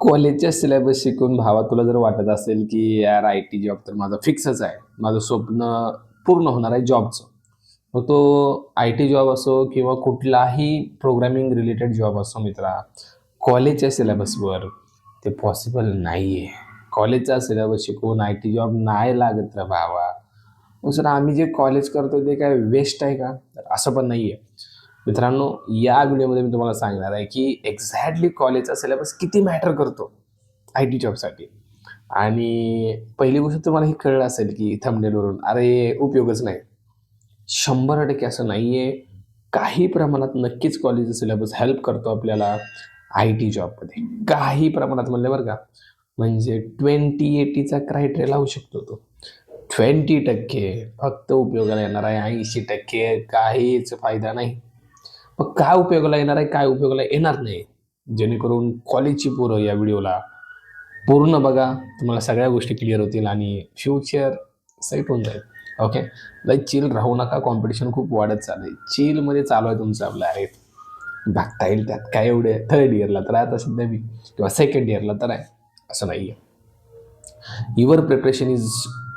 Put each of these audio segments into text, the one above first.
कॉलेजच्या सिलेबस शिकून भावा तुला जर वाटत असेल की यार आय टी जॉब तर माझा फिक्सच आहे. माझं स्वप्न पूर्ण होणार आहे जॉबचं मग तो आय टी जॉब असो किंवा कुठलाही प्रोग्रामिंग रिलेटेड जॉब असो मित्रा कॉलेजच्या सिलेबसवर ते पॉसिबल नाही आहे कॉलेजचा सिलेबस शिकून आय टी जॉब नाही लागत रे भावा. मग सर आम्ही जे कॉलेज करतो ते काय वेस्ट आहे का? तर असं पण नाही आहे मित्रांनो या व्हिडिओमध्ये मी तुम्हाला सांगणार आहे की एक्झॅक्टली कॉलेजचा सिलेबस किती मॅटर करतो आय टी जॉबसाठी आणि पहिली गोष्ट तुम्हाला हे कळलं असेल की थंबनेलवरून अरे उपयोगच नाही. शंभर टक्के असं नाही आहे काही प्रमाणात नक्कीच कॉलेजचा सिलेबस हेल्प करतो आपल्याला आय टी जॉबमध्ये काही प्रमाणात म्हणले बरं का म्हणजे ट्वेंटी एटीचा क्रायटेरिया लावू शकतो तो. ट्वेंटी टक्के फक्त उपयोगाला येणार आहे ऐंशी टक्के काहीच फायदा नाही. मग काय उपयोगाला येणार आहे काय उपयोगाला येणार नाही? जेणेकरून कॉलेजची पोरं या व्हिडिओला पूर्ण बघा. तुम्हाला सगळ्या गोष्टी क्लिअर होतील आणि फ्युचर सेट होऊन जाईल. ओके लाईक चिल राहू नका. कॉम्पिटिशन खूप वाढत चालू चिलमध्ये चालू आहे तुमचं आपलं. अरे बघता येईल त्यात. काय एवढे थर्ड इयरला तर आहे आता सध्या मी किंवा सेकंड इयरला तर आहे. असं नाही आहे your preparation is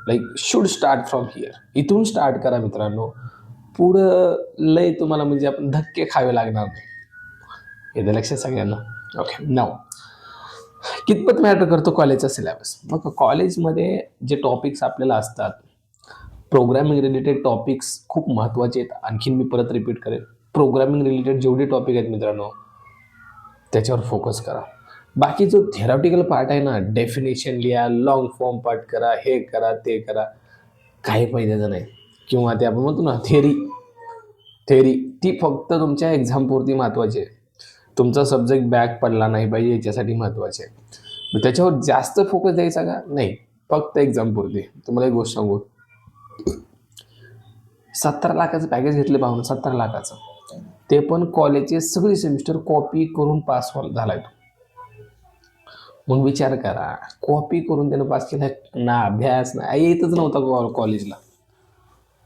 like should start from here इथून स्टार्ट करा मित्रांनो. पुढं लय तुम्हाला म्हणजे आपण धक्के खावे लागणार नाही. येतं लक्षात सगळ्यांना. ओके नाव कितपत मॅटर करतो कॉलेजचा सिलेबस मग कॉलेजमध्ये जे टॉपिक्स आपल्याला असतात प्रोग्रामिंग रिलेटेड टॉपिक्स खूप महत्त्वाचे आहेत. आणखीन मी परत रिपीट करेन. प्रोग्रामिंग रिलेटेड जेवढे टॉपिक आहेत मित्रांनो त्याच्यावर फोकस करा. बाकी जो थेरॉटिकल पार्ट आहे ना डेफिनेशन लिहा लॉंग फॉर्म पार्ट करा हे करा ते करा. काही फायद्याचं नाही. किंवा ते आपण म्हणतो ना थेरी थेरी ती फक्त तुमच्या एक्झामपुरती महत्त्वाची आहे. तुमचा सब्जेक्ट बॅक पडला नाही पाहिजे याच्यासाठी महत्त्वाचे आहे. त्याच्यावर जास्त फोकस द्यायचा का? नाही. फक्त एक्झामपुरती तुम्हाला एक गोष्ट सांगू. सत्तर लाखाचं पॅकेज घेतलं पाहून सत्तर लाखाचं. ते पण कॉलेजचे सगळे सेमिस्टर कॉपी करून पास हो- झालाय तो. मग विचार करा. कॉपी करून त्यानं पास केला ना अभ्यास ना. येतच नव्हता कॉलेजला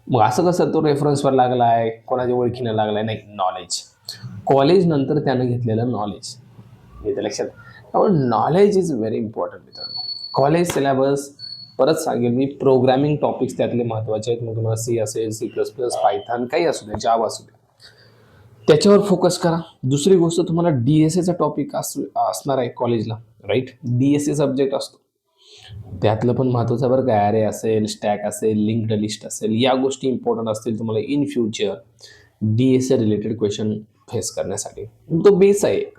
मग असं कसं तो रेफरन्सवर लागला आहे कोणाच्या ओळखीनं लागला आहे नाही नॉलेज कॉलेज नंतर त्यानं घेतलेलं नॉलेज येतं लक्षात. त्यामुळे नॉलेज इज व्हेरी इम्पॉर्टंट मित्रांनो. कॉलेज सिलेबस परत सांगेल मी प्रोग्रामिंग टॉपिक्स त्यातले महत्त्वाचे आहेत. मग तुम्हाला सी असेल सी प्लस प्लस पायथान काही असू द्या जावा असू द्या. त्याच्यावर फोकस करा. दुसरी गोष्ट तुम्हाला डी एस एचा टॉपिक असू असणार आहे कॉलेजला right D S A subject असतो. त्यातलं पण महत्त्वाचं बरं काय अरे असेल स्टॅक असेल लिंक्ड लिस्ट असेल या गोष्टी इम्पॉर्टंट असतील तुम्हाला in future D S A related question face करण्यासाठी. तो बेस आहे एक.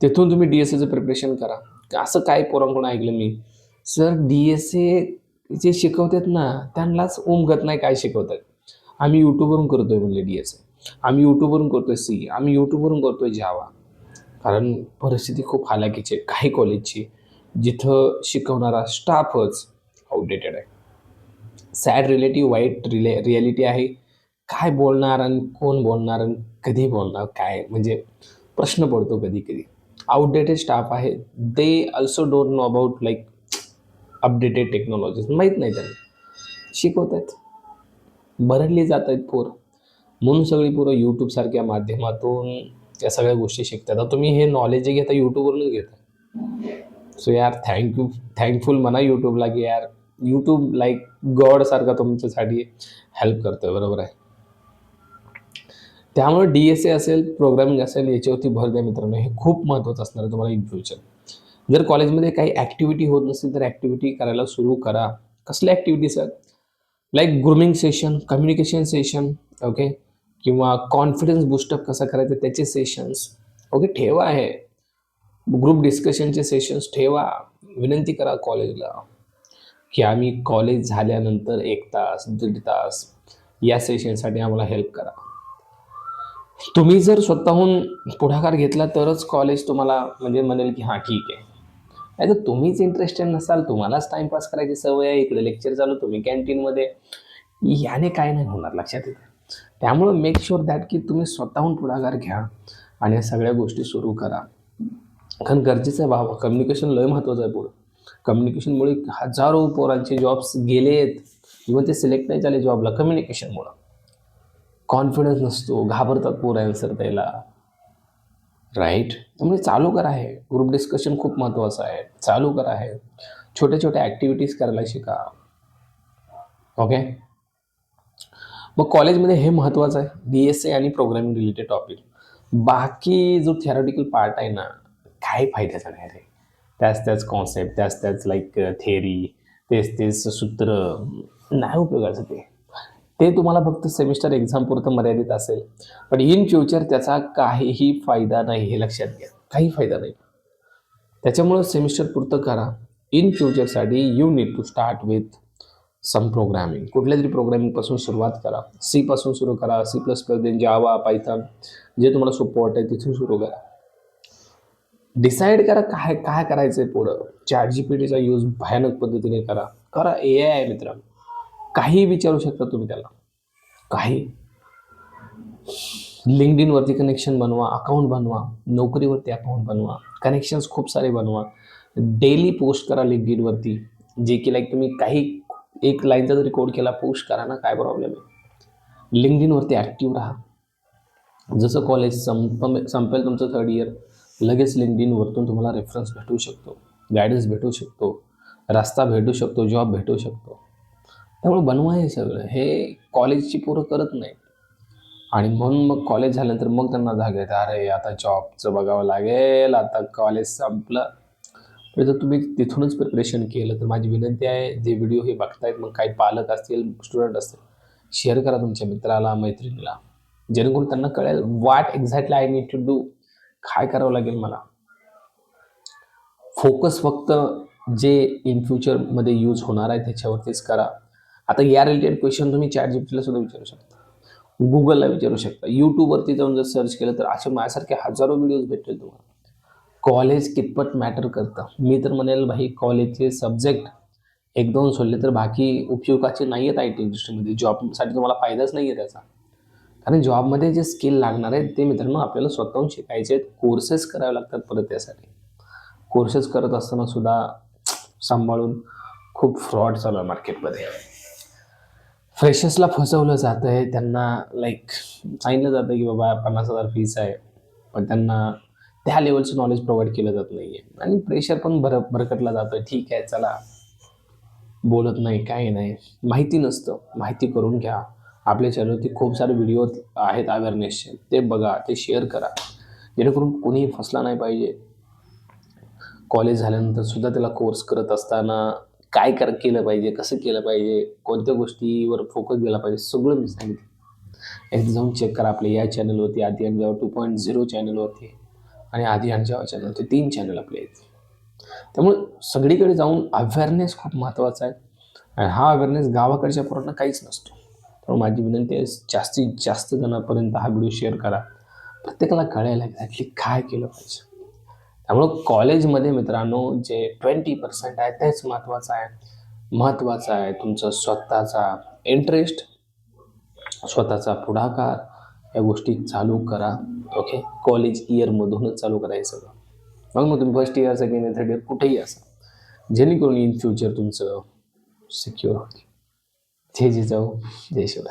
तिथून तुम्ही डी एस एचं प्रिपरेशन करा. असं काय पोरांकडून ऐकलं मी? सर डी एस ए जे शिकवतात ना त्यांनाच उमगत नाही काय शिकवतात. आम्ही यूट्यूबवरून करतोय म्हणले डी एस ए आम्ही यूट्यूबवरून करतोय सी आम्ही यूट्यूबवरून करतोय जावा कारण परिस्थिती खूप हालाकीची आहे. काही कॉलेजची जिथं शिकवणारा स्टाफच आउटडेटेड आहे. सॅड रिलेटिव्ह वाईट रिले रिॲलिटी आहे. काय बोलणार आणि कोण बोलणार आणि कधी बोलणार काय? म्हणजे प्रश्न पडतो कधी कधी. आउटडेटेड स्टाफ आहे. They also don't know about like updated technologies माहीत नाही त्यांना. शिकवत आहेत बरडली जात आहेत पोरं. म्हणून सगळी पोरं यूट्यूबसारख्या माध्यमातून या सगळ्या गोष्टी शिकतात. आता तुम्ही हे नॉलेज जे घेता यूट्यूबवरूनच घेता. सो यार थँक्यू थँकफुल म्हणा यूट्यूबला की यार यूट्यूब लाईक गॉडसारखा तुमच्यासाठी हेल्प करतोय बरोबर आहे? त्यामुळे डी एस ए असेल प्रोग्रामिंग असेल याच्यावरती भर द्या मित्रांनो. हे खूप महत्त्वाचं असणार आहे तुम्हाला इन फ्युचर जर कॉलेजमध्ये काही ॲक्टिव्हिटी होत नसेल तर ॲक्टिव्हिटी करायला सुरू करा. कसल्या activity sir like grooming session communication session okay किंवा कॉन्फिडन्स बुस्टअप कसा करायचं त्याचे सेशन्स ओके ठेवा आहे ग्रुप डिस्कशनचे सेशन्स ठेवा. विनंती करा कॉलेजला की आम्ही कॉलेज झाल्यानंतर एक तास दीड तास या सेशनसाठी आम्हाला हेल्प करा. तुम्ही जर स्वतःहून पुढाकार घेतला तरच कॉलेज तुम्हाला म्हणजे म्हणेल की हां ठीक आहे. नाही तर तुम्हीच इंटरेस्टेड नसाल तुम्हालाच टाइमपास करायची सवय आहे. इकडे लेक्चर चालू तुम्ही कॅन्टीनमध्ये याने काय नाही होणार लक्षात येतं. त्यामुळं मेक शुअर दॅट की तुम्ही स्वतःहून पुढाकार घ्या आणि या सगळ्या गोष्टी सुरू करा. कारण गरजेचं आहे बाबा. कम्युनिकेशन लय महत्त्वाचं आहे पुढं. कम्युनिकेशनमुळे हजारो पोरांचे जॉब्स गेलेत इव्हन ते सिलेक्ट नाही झाले जॉबला कम्युनिकेशनमुळं कॉन्फिडन्स नसतो. घाबरतात पोरं आन्सर द्यायला. राईट त्यामुळे चालू करा आहे ग्रुप डिस्कशन खूप महत्त्वाचं आहे. चालू करा आहे छोट्या छोट्या ॲक्टिव्हिटीज करायला शिका. ओके मग कॉलेजमध्ये हे महत्त्वाचं आहे. बी एस सी आणि प्रोग्रामिंग रिलेटेड टॉपिक बाकी जो थेरॉटिकल पार्ट आहे ना काय फायद्याचा नाही रे? त्याच त्याच कॉन्सेप्ट त्याच त्याच लाईक थेअरी तेच तेच सूत्र नाही उपयोगाचं ते. ते तुम्हाला फक्त सेमिस्टर एक्झाम पुरतं मर्यादित असेल. पण इन फ्युचर त्याचा काहीही फायदा नाही हे लक्षात घ्या. काही फायदा नाही. त्याच्यामुळं सेमिस्टर पुरतं करा. In फ्युचरसाठी you need to start with some programming कुठल्या तरी प्रोग्रामिंगपासून सुरुवात करा. सीपासून सुरू करा. C plus plus then Java Python जे तुम्हाला सोपं वाटेल तिथून सुरू करा. डिसाईड करा काय काय करायचं आहे पुढं. चॅट जी पी टीचा यूज भयानक पद्धतीने करा. करा ए आय आहे मित्र. काही विचारू शकता तुम्ही त्याला. काही. लिंकडिनवरती कनेक्शन बनवा अकाउंट बनवा नोकरीवरती अकाउंट बनवा कनेक्शन्स खूप सारे बनवा. डेली पोस्ट करा लिंकडिनवरती जे की लाईक तुम्ही काही एक लाईनचा जरी कोड केला पोस्ट करा ना काय प्रॉब्लेम आहे? लिंकडिनवरती ॲक्टिव्ह राहा. जसं कॉलेज संप संपेल तुमचं थर्ड इयर लगेच लिंकडिनवरतून तुम्हाला रेफरन्स भेटू शकतो गायडन्स भेटू शकतो रस्ता भेटू शकतो जॉब भेटू शकतो. त्यामुळे बनवा हे सगळं. हे कॉलेजची पोरं करत नाही आणि म्हणून मग कॉलेज झाल्यानंतर मग त्यांना धाग येते. अरे आता जॉबचं बघावं लागेल. आता कॉलेज संपलं. तर जर तुम्ही तिथूनच प्रिपरेशन केलं तर माझी विनंती आहे जे व्हिडिओ हे बघतायत मग काही पालक असतील स्टुडंट असतील शेअर करा तुमच्या मित्राला मैत्रिणीला. जेणेकरून त्यांना कळेल वाट exactly I need to do काय करावं लागेल मला? फोकस फक्त जे इन फ्युचरमध्ये यूज होणार आहे त्याच्यावरतीच करा. आता या रिलेटेड क्वेश्चन तुम्ही चॅट जीपीटीला सुद्धा विचारू शकता. गुगलला विचारू शकता. यूट्यूबवरती जाऊन जर सर्च केलं तर असे माझ्यासारखे हजारो व्हिडिओज भेटतील तुम्हाला. कॉलेज कितपत मॅटर करतं? मी तर म्हणेल भाई कॉलेजचे सब्जेक्ट एक दोन सोडले तर बाकी उपयोगाचे नाही आहेत आय टी इंडस्ट्रीमध्ये जॉबसाठी तुम्हाला फायदाच नाही आहे त्याचा. कारण जॉबमध्ये जे स्किल लागणार आहेत ते मित्रांनो आपल्याला स्वतःहून शिकायचे आहेत. कोर्सेस करावे लागतात परत त्यासाठी कोर्सेस करत असताना सुद्धा सांभाळून खूप फ्रॉड चालू आहे मार्केटमध्ये फ्रेशर्सला फसवलं जातं आहे. त्यांना लाईक सांगितलं जातं की बाबा पन्नास हजार फीस आहे. पण त्यांना त्या लेवलचं नॉलेज प्रोव्हाइड केलं जात नाही आहे आणि प्रेशर पण भर भरकटला जातो आहे ठीक आहे चला. बोलत नाही काही नाही. माहिती नसतं. माहिती करून घ्या. आपल्या चॅनलवरती खूप सारे व्हिडिओ आहेत अवेअरनेसचे ते बघा ते शेअर करा. जेणेकरून कोणीही फसला नाही पाहिजे. कॉलेज झाल्यानंतर सुद्धा त्याला कोर्स करत असताना काय कर केलं पाहिजे कसं केलं पाहिजे कोणत्या गोष्टीवर फोकस दिला पाहिजे सगळं मी सांगितलं एकदा जाऊन चेक करा आपले या चॅनलवरती आधी आणि जेव्हा टू पॉईंट झिरो चॅनलवरती आणि आधी आणि जेव्हा चॅनल होते तीन चॅनल आपले आहेत. त्यामुळे सगळीकडे जाऊन अवेअरनेस खूप महत्त्वाचा आहे. आणि हा अवेअरनेस गावाकडच्या पोरांना काहीच नसतो. त्यामुळे माझी विनंती आहे जास्तीत जास्त जणांपर्यंत हा व्हिडिओ शेअर करा. प्रत्येकाला कळायला एक्झॅक्टली काय केलं पाहिजे. त्यामुळं कॉलेजमध्ये मित्रांनो जे ट्वेंटी पर्सेंट आहे तेच महत्त्वाचं आहे. महत्त्वाचं आहे तुमचं स्वतःचा इंटरेस्ट स्वतःचा पुढाकार या गोष्टी चालू करा ओके कॉलेज इयरमधूनच चालू करायचं सगळं. मग मग तुम्ही first year second year third year कुठेही असा. जेणेकरून इन फ्युचर तुमचं सिक्युअर होईल. 这几周结束了。